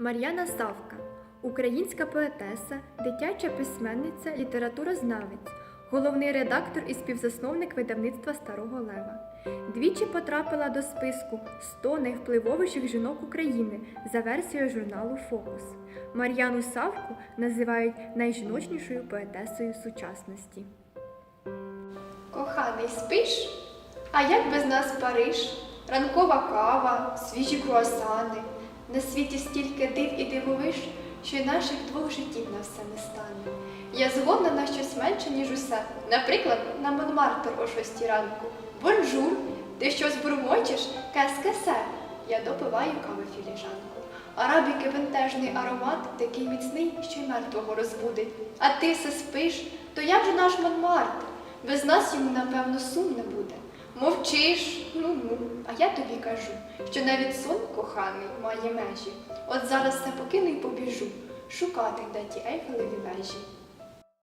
Мар'яна Савка, українська поетеса, дитяча письменниця, літературознавець, головний редактор і співзасновник видавництва Старого Лева. Двічі потрапила до списку 100 найвпливовіших жінок України за версією журналу Фокус. Мар'яну Савку називають найжіночнішою поетесою сучасності. Коханий, спиш? А як без нас Париж? Ранкова кава, свіжі круасани. На світі стільки див і дивовиш, що й наших двох життів на все не стане. Я згодна на щось менше, ніж усе. Наприклад, на Монмартр о шостій ранку. Бонжур, ти щось бурмочеш? Кес-кесе. Я допиваю кави філіжанку. Арабіки бентежний аромат, такий міцний, що й мертвого розбудить. А ти все спиш, то як же наш Монмартр? Без нас йому, напевно, сумно буде. Мовчиш, ну. А я тобі кажу, що навіть сон коханий має межі. От зараз все покину і побіжу, шукати, де ті ейфелеві вежі.